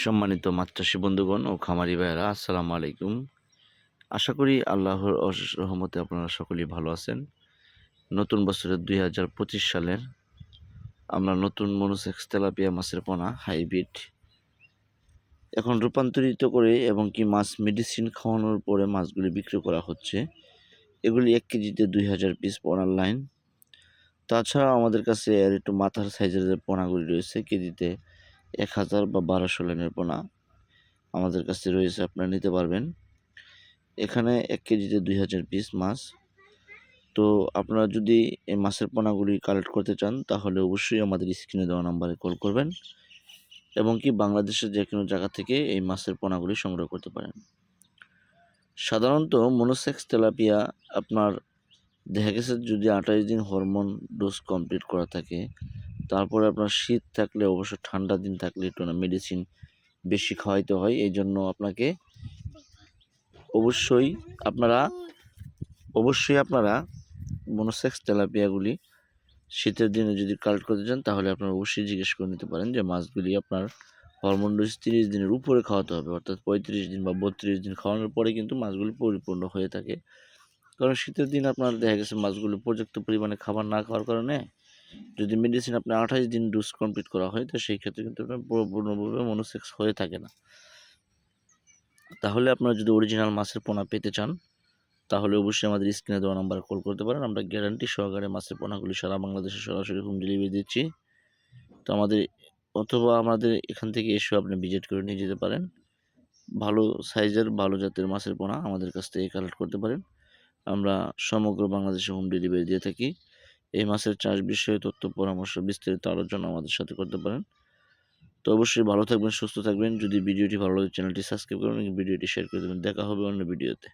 সম্মানিত মাত্রাসী বন্ধুগণ ও খামারি ভাইয়েরা, আসসালামু আলাইকুম। আশা করি আল্লাহর রহমতে আপনারা সকলেই ভালো আছেন। নতুন বছরের দুই হাজার পঁচিশ সালের আমরা নতুন মনুসেক্স তেলাপিয়া মাছের পোনা, হাইব্রিড। এখন রূপান্তরিত করে এবং কি মাছ মেডিসিন খাওয়ানোর পরে মাছগুলি বিক্রি করা হচ্ছে, এগুলি এক কেজিতে দুই হাজার পিস পোনার লাইন। তাছাড়া আমাদের কাছে আর একটু মাথার সাইজের যে পোনাগুলি রয়েছে, কেজিতে এক হাজার বা বারোশো লাইনের পোনা আমাদের কাছে রয়েছে, আপনারা নিতে পারবেন। এখানে এক কেজিতে দুই হাজার পিস মাছ। তো আপনারা যদি এই মাছের পোনাগুলি কালেক্ট করতে চান, তাহলে অবশ্যই আমাদের স্ক্রিনে দেওয়া নাম্বারে কল করবেন এবং কি বাংলাদেশের যে কোনো জায়গা থেকে এই মাছের পোনাগুলি সংগ্রহ করতে পারেন। সাধারণত মনোসেক্স তেলাপিয়া আপনার দেখা গেছে যদি আঠাশ দিন হরমোন ডোজ কমপ্লিট করা থাকে তারপরে আপনার শীত থাকলে অবশ্য ঠান্ডা দিন থাকলে একটু না মেডিসিন বেশি খাওয়াইতে হয় এই জন্য আপনাকে অবশ্যই আপনারা অবশ্যই আপনারা মনোসেক্স তেলাপিয়াগুলি শীতের দিনে যদি কালেক্ট করতে চান, তাহলে আপনারা অবশ্যই জিজ্ঞেস করে নিতে পারেন যে মাছগুলি আপনার হরমোন ডোজ তিরিশ দিনের উপরে খাওয়াতে হবে, অর্থাৎ পঁয়ত্রিশ দিন বা বত্রিশ দিন খাওয়ানোর পরে কিন্তু মাছগুলি পরিপূর্ণ হয়ে থাকে। কারণ শীতের দিন আপনার দেখা গেছে মাছগুলো পর্যাপ্ত পরিমাণে খাবার না খাওয়ার কারণে যদি মেডিসিন আপনার আঠাশ দিন ডোজ কমপ্লিট করা হয়, তো সেই ক্ষেত্রে কিন্তু আপনার মনোসেক্স হয়ে থাকে না। তাহলে আপনারা যদি অরিজিনাল মাছের পোনা পেতে চান, তাহলে অবশ্যই আমাদের স্ক্রিনে দেওয়া নাম্বারে কল করতে পারেন। আমরা গ্যারান্টি সহকারে মাছের পোনাগুলি সারা বাংলাদেশে সরাসরি হোম ডেলিভারি দিচ্ছি। তো আমাদের, অথবা আমাদের এখান থেকে এসেও আপনি ভিজিট করে নিয়ে যেতে পারেন। ভালো সাইজের ভালো জাতের মাছের পোনা আমাদের কাছ থেকে কালেক্ট করতে পারেন। আমরা সমগ্র বাংলাদেশে হোম ডেলিভারি দিয়ে থাকি। এই মাছের চাষ বিষয়ে তথ্য, পরামর্শ, বিস্তারিত আলোচনা আমাদের সাথে করতে পারেন। তো অবশ্যই ভালো থাকবেন, সুস্থ থাকবেন। যদি ভিডিওটি ভালো লাগে, চ্যানেলটি সাবস্ক্রাইব করুন এবং ভিডিওটি শেয়ার করে দেবেন। দেখা হবে অন্য ভিডিওতে।